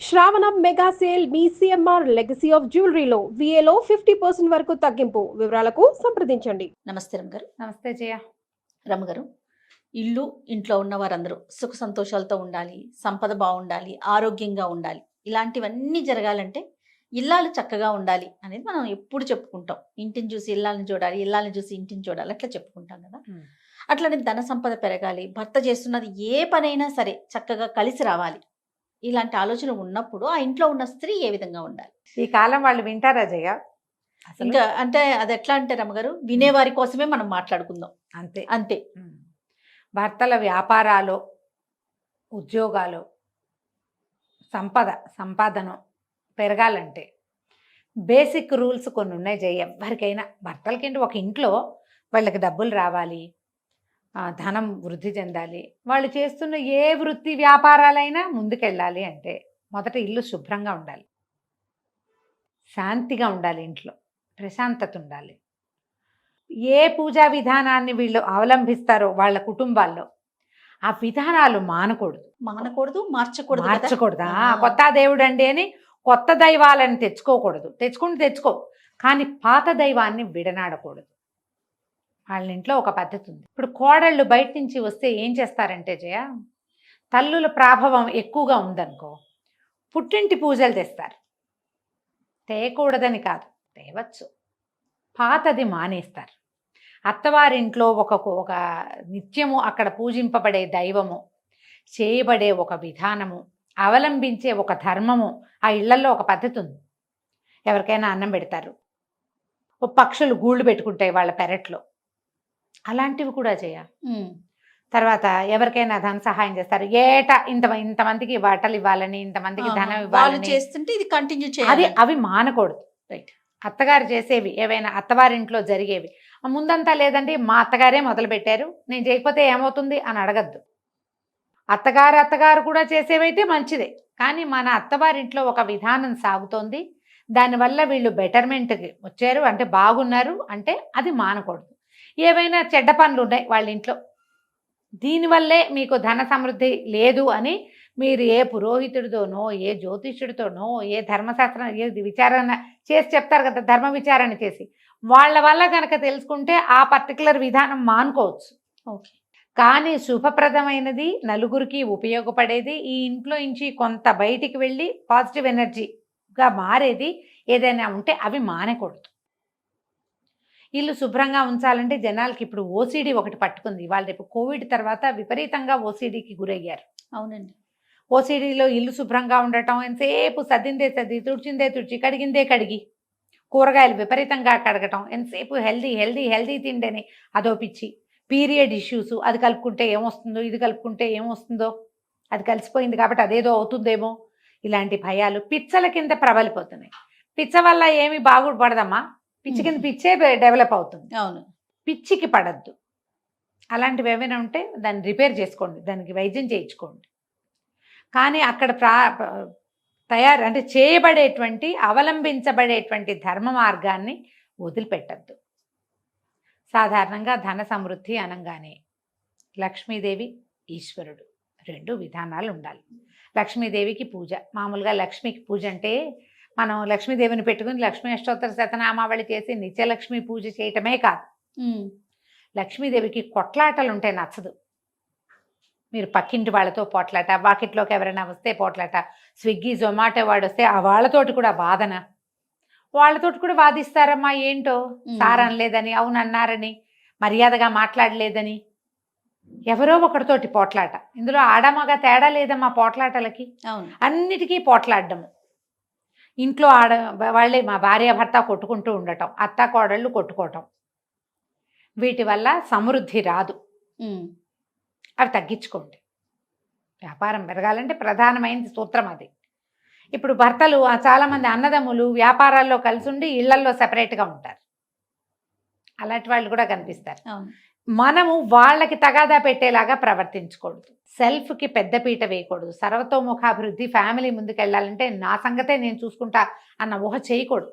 శ్రావణం mega sale మీ CMR legacy of జ్యువెలరీలో విఏలో ఫిఫ్టీ పర్సెంట్ వరకు తగ్గింపు వివరాలకు సంప్రదించండి. నమస్తే రమ్మగారు నమస్తే జయ. రమ్మగారు. ఇల్లు ఇంట్లో ఉన్న వారందరూ సుఖ సంతోషాలతో ఉండాలి సంపద బాగుండాలి ఆరోగ్యంగా ఉండాలి. ఇలాంటివన్నీ జరగాలంటే ఇల్లాలు చక్కగా ఉండాలి అనేది మనం ఎప్పుడు చెప్పుకుంటాం. ఇంటిని చూసి ఇల్లాలని చూడాలి ఇల్లాలని చూసి ఇంటిని చూడాలి అట్లా చెప్పుకుంటాం కదా. అట్లనే ధన సంపద పెరగాలి భర్త చేస్తున్నది ఏ పనైనా సరే చక్కగా కలిసి రావాలి. ఇలాంటి ఆలోచన ఉన్నప్పుడు ఆ ఇంట్లో ఉన్న స్త్రీ ఏ విధంగా ఉండాలి? ఈ కాలం వాళ్ళు వింటారా జయ? అసలు ఇంకా అంటే అది ఎట్లా అంటే రమ్మగారు వినేవారి కోసమే మనం మాట్లాడుకుందాం. అంతే. అంతే. భర్తల వ్యాపారాలు ఉద్యోగాలు సంపద సంపాదన పెరగాలంటే బేసిక్ రూల్స్ కొన్ని ఉన్నాయి జయ. ఎవరికైనా భర్తలకేంటి ఒక ఇంట్లో వాళ్ళకి డబ్బులు రావాలి ధనం వృద్ధి చెందాలి. వాళ్ళు చేస్తున్న ఏ వృత్తి వ్యాపారాలైనా ముందుకెళ్ళాలి అంటే మొదట ఇల్లు శుభ్రంగా ఉండాలి. శాంతిగా ఉండాలి ఇంట్లో. ప్రశాంతత ఉండాలి. ఏ పూజా విధానాన్ని వీళ్ళు అవలంబిస్తారో వాళ్ళ కుటుంబాల్లో ఆ విధానాలు మానకూడదు. మానకూడదు మార్చకూడదు. మార్చకూడదా. కొత్త దేవుడు అండి అని కొత్త దైవాలను తెచ్చుకోకూడదు. తెచ్చుకుంటే తెచ్చుకో. కానీ పాత దైవాన్ని విడనాడకూడదు. వాళ్ళ ఇంట్లో ఒక పద్ధతి ఉంది ఇప్పుడు కోడళ్ళు బయట నుంచి వస్తే ఏం చేస్తారంటే జయ తల్లుల ప్రాభవం ఎక్కువగా ఉందనుకో పుట్టింటి పూజలు తెస్తారు. తేయకూడదని కాదు తేవచ్చు. పాతది మానేస్తారు. అత్తవారింట్లో ఒక ఒక నిత్యము అక్కడ పూజింపబడే దైవము చేయబడే ఒక విధానము అవలంబించే ఒక ధర్మము ఆ ఇళ్ళలో ఒక పద్ధతి ఉంది ఎవరికైనా అన్నం పెడతారు. పక్షులు గూళ్ళు పెట్టుకుంటాయి వాళ్ళ పెరట్లో. అలాంటివి కూడా చేయ. తర్వాత ఎవరికైనా ధన సహాయం చేస్తారు. ఏటా ఇంత ఇంతమందికి బట్టలు ఇవ్వాలని ఇంతమందికి. ధనం ఇవ్వాలని చేస్తుంటే ఇది కంటిన్యూ అది చేయాలి అవి మానకూడదు. రైట్ అత్తగారు చేసేవి ఏవైనా అత్తవారింట్లో జరిగేవి. ముందంతా లేదండి మా అత్తగారే మొదలు పెట్టారు. నేను చేయకపోతే ఏమవుతుంది అని అడగద్దు. అత్తగారు అత్తగారు కూడా చేసేవైతే మంచిదే. కానీ మన అత్తవారింట్లో ఒక విధానం సాగుతోంది. దానివల్ల వీళ్ళు బెటర్మెంట్కి వచ్చారు. అంటే బాగున్నారు. అంటే అది మానకూడదు. ఏవైనా చెడ్డ పనులు ఉన్నాయి వాళ్ళ ఇంట్లో. దీనివల్లే మీకు ధన సమృద్ధి లేదు అని మీరు ఏ పురోహితుడితోనో ఏ జ్యోతిష్యుడితోనో ఏ ధర్మశాస్త్రం ఏ విచారణ చేసి చెప్తారు కదా ధర్మ విచారణ చేసి. వాళ్ళ వల్ల కనుక తెలుసుకుంటే ఆ పర్టికులర్ విధానం మానుకోవచ్చు. ఓకే. కానీ శుభప్రదమైనది నలుగురికి ఉపయోగపడేది ఈ ఇంట్లో నుంచి కొంత బయటికి వెళ్ళి పాజిటివ్ ఎనర్జీగా మారేది ఏదైనా ఉంటే అవి మానకూడదు. ఇల్లు శుభ్రంగా ఉంచాలంటే జనాలకి ఇప్పుడు ఓసిడి ఒకటి పట్టుకుంది. వాళ్ళు రేపు కోవిడ్ తర్వాత విపరీతంగా ఓసిడికి గురయ్యారు. అవునండి. ఓసిడిలో ఇల్లు శుభ్రంగా ఉండటం ఎంతసేపు సర్దిందే సర్ది తుడిచిందే తుడిచి కడిగిందే కడిగి కూరగాయలు విపరీతంగా కడగటం ఎంతసేపు హెల్దీ హెల్దీ హెల్దీ తిండని అదో పిచ్చి. పీరియడ్ ఇష్యూస్ అది కలుపుకుంటే ఏమొస్తుందో ఇది కలుపుకుంటే ఏమొస్తుందో అది కలిసిపోయింది కాబట్టి అదేదో అవుతుందేమో ఇలాంటి భయాలు పిచ్చల కింద ప్రబలిపోతున్నాయి. పిచ్చ వల్ల ఏమి బాగుపడదమ్మా. పిచ్చి కింద పిచ్చే డెవలప్ అవుతుంది. అవును. పిచ్చికి పడద్దు. అలాంటివి ఏమైనా ఉంటే దాన్ని రిపేర్ చేసుకోండి. దానికి వైద్యం చేయించుకోండి. కానీ అక్కడ ప్రా తయారు అంటే చేయబడేటువంటి అవలంబించబడేటువంటి ధర్మ మార్గాన్ని వదిలిపెట్టద్దు. సాధారణంగా ధన సమృద్ధి అనగానే లక్ష్మీదేవి ఈశ్వరుడు. రెండు విధానాలు ఉండాలి. లక్ష్మీదేవికి పూజ. మామూలుగా లక్ష్మికి పూజ అంటే మనం లక్ష్మీదేవిని పెట్టుకుని లక్ష్మీ అష్టోత్తర శతనామావళి చేసి నిత్యలక్ష్మి పూజ చేయటమే కాదు. లక్ష్మీదేవికి కొట్లాటలు ఉంటే నచ్చదు. మీరు పక్కింటి వాళ్ళతో పోట్లాట వాకిట్లోకి ఎవరైనా వస్తే పోట్లాట స్విగ్గీ జొమాటో వాడు వస్తే ఆ వాళ్ళతోటి కూడా వాదన. వాళ్ళతోటి కూడా వాదిస్తారమ్మా ఏంటో. సార్ అనలేదని అవును అన్నారని మర్యాదగా మాట్లాడలేదని. ఎవరో ఒకరితోటి పోట్లాట. ఇందులో ఆడమగ తేడా లేదమ్మా పోట్లాటలకి. అన్నిటికీ పోట్లాడడము. ఇంట్లో ఆడ వాళ్ళే మా భార్య భర్త కొట్టుకుంటూ ఉండటం అత్త కోడళ్ళు కొట్టుకోవటం. వీటి వల్ల సమృద్ధి రాదు. అవి తగ్గించుకోండి. వ్యాపారం పెరగాలంటే ప్రధానమైనది సూత్రం అది. ఇప్పుడు భర్తలు చాలామంది అన్నదమ్ములు వ్యాపారాల్లో కలిసి ఉండి ఇళ్ళల్లో సెపరేట్గా ఉంటారు. అలాంటి వాళ్ళు కూడా కనిపిస్తారు. మనము వాళ్ళకి తగాదా పెట్టేలాగా ప్రవర్తించకూడదు. సెల్ఫ్కి పెద్దపీట వేయకూడదు. సర్వతోముఖాభివృద్ధి ఫ్యామిలీ ముందుకెళ్ళాలంటే నా సంగతే నేను చూసుకుంటా అన్న ఊహ చేయకూడదు.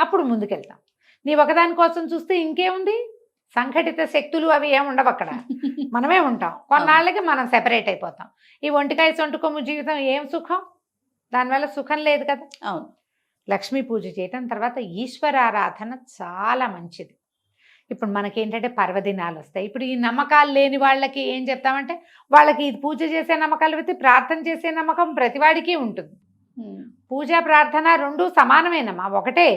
అప్పుడు ముందుకెళ్తాం. నీ ఒకదాని కోసం చూస్తే ఇంకేముంది? సంఘటిత శక్తులు అవి ఏమి ఉండవు అక్కడ. మనమే ఉంటాం. కొన్నాళ్ళకి మనం సెపరేట్ అయిపోతాం. ఈ ఒంటికాయ సొంటి కొమ్ము జీవితం ఏం సుఖం? దానివల్ల సుఖం లేదు కదా. అవును. లక్ష్మీ పూజ చేయటం తర్వాత ఈశ్వరారాధన చాలా మంచిది. ఇప్పుడు మనకేంటంటే పర్వదినాలు వస్తాయి ఇప్పుడు ఈ నమ్మకాలు లేని వాళ్ళకి ఏం చెప్తామంటే వాళ్ళకి ఇది పూజ చేసే నమ్మకాలు అయితే ప్రార్థన చేసే నమ్మకం ప్రతివాడికి ఉంటుంది. పూజ ప్రార్థన రెండు సమానమేనమ్మా. ఒకటే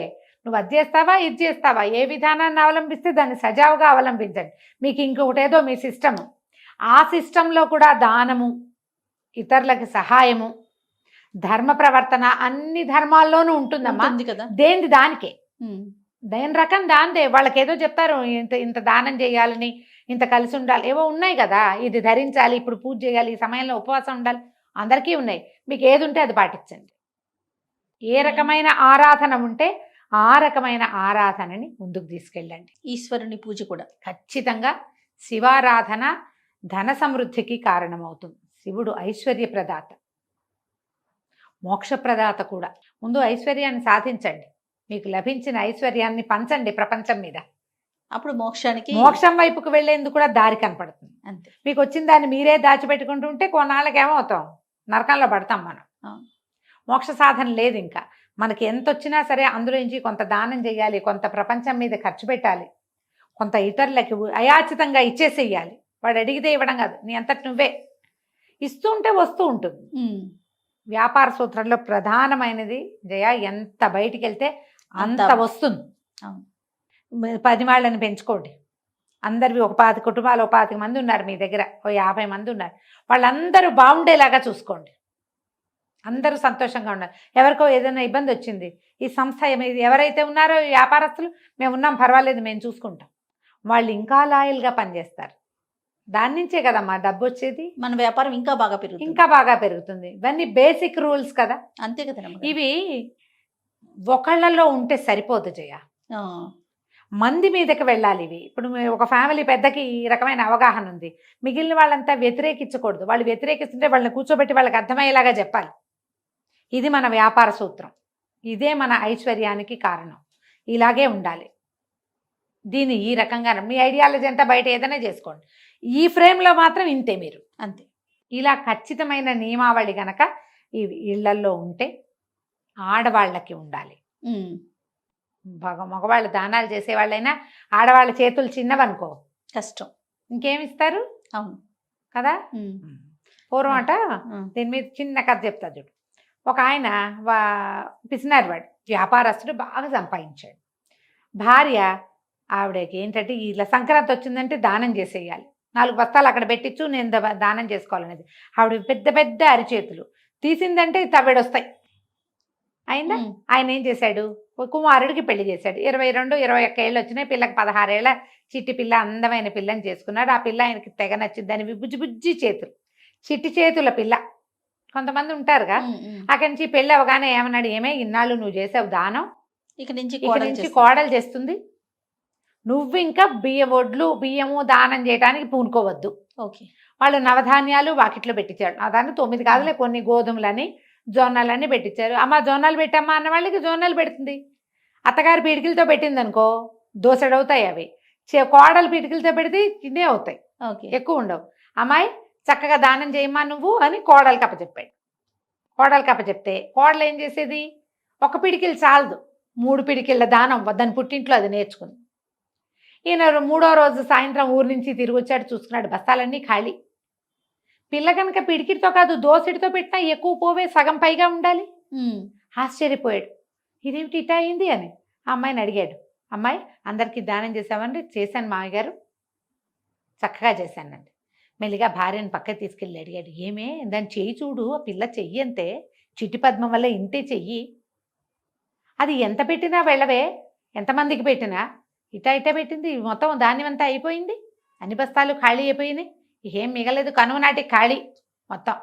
నువ్వు అది చేస్తావా ఇది చేస్తావా? ఏ విధానాన్ని అవలంబిస్తే దాన్ని సజావుగా అవలంబించండి. మీకు ఇంకొకటి ఏదో మీ సిస్టము. ఆ సిస్టంలో కూడా దానము ఇతరులకి సహాయము ధర్మ ప్రవర్తన అన్ని ధర్మాల్లోనూ ఉంటుందమ్మా. దేనిది దానికే. దేని రకం దాందే? వాళ్ళకి ఏదో చెప్తారు ఇంత ఇంత దానం చేయాలని ఇంత కలిసి ఉండాలి. ఏవో ఉన్నాయి కదా ఇది ధరించాలి ఇప్పుడు పూజ చేయాలి ఈ సమయంలో ఉపవాసం ఉండాలి. అందరికీ ఉన్నాయి. మీకు ఏది ఉంటే అది పాటించండి. ఏ రకమైన ఆరాధన ఉంటే ఆ రకమైన ఆరాధనని ముందుకు తీసుకెళ్ళండి. ఈశ్వరుని పూజ కూడా. ఖచ్చితంగా శివారాధన ధన సమృద్ధికి కారణమవుతుంది. శివుడు ఐశ్వర్య ప్రదాత. మోక్షప్రదాత కూడా. ముందు ఐశ్వర్యాన్ని సాధించండి. మీకు లభించిన ఐశ్వర్యాన్ని పంచండి ప్రపంచం మీద. అప్పుడు మోక్షానికి మోక్షం వైపుకు వెళ్ళేందుకు కూడా దారి కనపడుతుంది. అంతే. మీకు వచ్చిన దాన్ని మీరే దాచిపెట్టుకుంటూ ఉంటే కొన్నాళ్ళకి ఏమవుతాం? నరకంలో పడతాం మనం. మోక్ష సాధన లేదు ఇంకా. మనకి ఎంత వచ్చినా సరే అందులో నుంచి కొంత దానం చేయాలి కొంత ప్రపంచం మీద ఖర్చు పెట్టాలి కొంత ఇతరులకి అయాచితంగా ఇచ్చేసేయాలి. వాడు అడిగితే ఇవ్వడం కాదు నీ అంతటి నువ్వే. ఇస్తూ ఉంటే వస్తూ ఉంటుంది. వ్యాపార సూత్రంలో ప్రధానమైనది జయ ఎంత బయటికి వెళ్తే అంత వస్తుంది. పది వాళ్ళని పెంచుకోండి. అందరివి ఒక పాతి కుటుంబాలు ఒక పాతిక మంది ఉన్నారు మీ దగ్గర ఓ యాభై మంది ఉన్నారు. వాళ్ళందరూ బాగుండేలాగా చూసుకోండి. అందరూ సంతోషంగా ఉన్నారు ఎవరికో ఏదైనా ఇబ్బంది వచ్చింది ఈ సంస్థ ఏమి- ఎవరైతే ఉన్నారో వ్యాపారస్తులు మేము ఉన్నాం పర్వాలేదు మేము చూసుకుంటాం. వాళ్ళు ఇంకా లాయల్గా పనిచేస్తారు. దాని నుంచే కదమ్మా డబ్బు వచ్చేది. మన వ్యాపారం ఇంకా బాగా పెరుగుతుంది. ఇంకా బాగా పెరుగుతుంది. ఇవన్నీ బేసిక్ రూల్స్ కదా. అంతే కదా? ఇవి ఒకళ్ళలో ఉంటే సరిపోదు జయ. మంది మీదకి వెళ్ళాలి ఇవి. ఇప్పుడు ఒక ఫ్యామిలీ పెద్దకి ఈ రకమైన అవగాహన ఉంది. మిగిలిన వాళ్ళంతా వ్యతిరేకించకూడదు. వాళ్ళు వ్యతిరేకిస్తుంటే వాళ్ళని కూర్చోబెట్టి వాళ్ళకి అర్థమయ్యేలాగా చెప్పాలి. ఇది మన వ్యాపార సూత్రం. ఇదే మన ఐశ్వర్యానికి కారణం. ఇలాగే ఉండాలి. దీన్ని ఈ రకంగా మీ ఐడియాలజీ అంతా బయట ఏదైనా చేసుకోండి. ఈ ఫ్రేమ్లో మాత్రం ఇంతే మీరు. అంతే. ఇలా ఖచ్చితమైన నియమావళి గనక ఈ ఇళ్ళల్లో ఉంటే ఆడవాళ్ళకి ఉండాలి. మగవాళ్ళు దానాలు చేసేవాళ్ళైనా ఆడవాళ్ళ చేతులు చిన్నవనుకో. కష్టం. ఇంకేమిస్తారు? అవును. కదా. పూర్వం అట. దీని మీద చిన్న కథ చెప్తా చూడు. ఒక ఆయన వా పిసినారు వాడు వ్యాపారస్తుడు బాగా సంపాదించాడు. భార్య ఆవిడకి ఏంటంటే ఇలా సంక్రాంతి వచ్చిందంటే దానం చేసేయాలి. నాలుగు బస్తాలు అక్కడ పెట్టించు నేను దానం చేసుకోవాలనేది. ఆవిడ పెద్ద పెద్ద అరిచేతులు. తీసిందంటే తవిడొస్తాయి అయిందా. ఆయన ఏం చేశాడు? ఒక కుమారుడికి పెళ్ళి చేశాడు. ఇరవై రెండు ఇరవై ఒక్క ఏళ్ళు వచ్చినాయి. పిల్లకి పదహారేళ్ళ చిట్టి పిల్ల అందమైన పిల్లని చేసుకున్నాడు. ఆ పిల్ల ఆయనకి తెగ నచ్చింది దాని బుజ్జి బుజ్జి చేతులు. చిట్టి చేతుల పిల్ల. కొంతమంది ఉంటారుగా. అక్కడి నుంచి పెళ్ళి అవగానే ఏమన్నాడు? ఏమే ఇన్నాళ్ళు నువ్వు చేసావు దానం? ఇక నుంచి ఇక కోడలు నుంచి. కోడలు చేస్తుంది. నువ్వు ఇంకా బియ్యం వడ్లు బియ్యము దానం చేయడానికి పూనుకోవద్దు. ఓకే. వాళ్ళు నవధాన్యాలు వాకిట్లో పెట్టించారు ఆ దాన్ని తొమ్మిది కాదులే కొన్ని గోధుమలని జొన్నలని పెట్టించారు అమ్మ జొన్నలు పెట్టమ్మా అన్న వాళ్ళకి జొన్నలు పెడుతుంది. అత్తగారి పీడికలతో పెట్టింది అనుకో దోసెడవుతాయి అవి. చే- కోడలు పీడికలతో పెడితే చిన్నే అవుతాయి. ఓకే. ఎక్కువ ఉండవు. అమ్మాయి చక్కగా దానం చేయమ్మా నువ్వు అని కోడలు కప్ప చెప్పాడు కోడలు కప్ప చెప్తే కోడలు ఏం చేసేది? ఒక పిడికిలు చాలదు. మూడు పిడికిళ్ళ దానం దాని పుట్టింట్లో అది నేర్చుకుంది. ఈయన మూడో రోజు సాయంత్రం ఊరు నుంచి తిరిగి వచ్చాడు. చూసుకున్నాడు బస్తాలన్నీ ఖాళీ. పిల్ల కనుక పిడికిడితో కాదు దోసిడితో పెట్టినా ఎక్కువ పోవే సగం పైగా ఉండాలి. ఆశ్చర్యపోయాడు. ఇదేమిటి ఇటా అయింది? అని ఆ అమ్మాయిని అడిగాడు. అమ్మాయి అందరికీ దానం చేసామంటే చేశాను మామయ్య గారు. చక్కగా చేశానండి. మెల్లిగా భార్యను పక్కకి తీసుకెళ్ళి అడిగాడు. ఏమే దాని చెయ్యి చూడు ఆ పిల్ల చెయ్యి అంతే. చిట్టి పద్మం వల్ల ఇంతే చెయ్యి. అది ఎంత పెట్టినా వెళ్ళవే. ఎంతమందికి పెట్టినా? ఇటా ఇటా పెట్టింది. మొత్తం ధాన్యం అంతా అయిపోయింది. అన్ని బస్తాలు ఖాళీ అయిపోయినాయి. ఏం మిగలేదు కనుమ నాటికి ఖాళీ మొత్తం.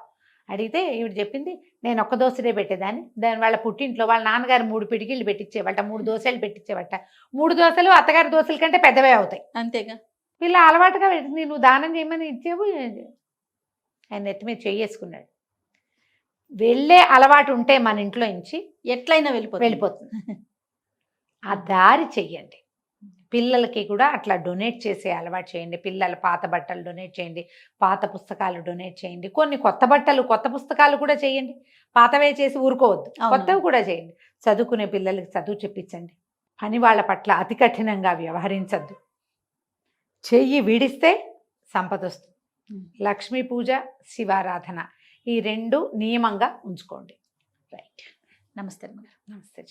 అడిగితే ఈవిడ చెప్పింది నేను ఒక్క దోశడే పెట్టేదాన్ని. దాని వాళ్ళ పుట్టింట్లో వాళ్ళ నాన్నగారు మూడు పిడికిళ్ళు పెట్టించేవట మూడు దోశలు పెట్టించేవట మూడు దోశలు అత్తగారి దోశల కంటే పెద్దవే అవుతాయి. అంతేగా. వీళ్ళ అలవాటుగా పెట్టింది నువ్వు దానం చేయమని ఇచ్చేవు. ఆయన నెత్తి మీద చెయ్యేసుకున్నాడు వెళ్ళే అలవాటు ఉంటే మన ఇంట్లో నుంచి ఎట్లయినా వెళ్ళిపోతుంది. వెళ్ళిపోతుంది. ఆ దారి చెయ్యండి. పిల్లలకి కూడా అట్లా డొనేట్ చేసే అలవాటు చేయండి. పిల్లల పాత బట్టలు డొనేట్ చేయండి. పాత పుస్తకాలు డొనేట్ చేయండి. కొన్ని కొత్త బట్టలు కొత్త పుస్తకాలు కూడా చేయండి. పాతవే చేసి ఊరుకోవద్దు. కొత్తవి కూడా చేయండి. చదువుకునే పిల్లలకి చదువు చెప్పించండి పని వాళ్ళ పట్ల అతి కఠినంగా వ్యవహరించద్దు. చెయ్యి విడిస్తే సంపద వస్తుంది. లక్ష్మీ పూజ శివారాధన ఈ రెండు నియమంగా ఉంచుకోండి. రైట్ నమస్తే నమస్తే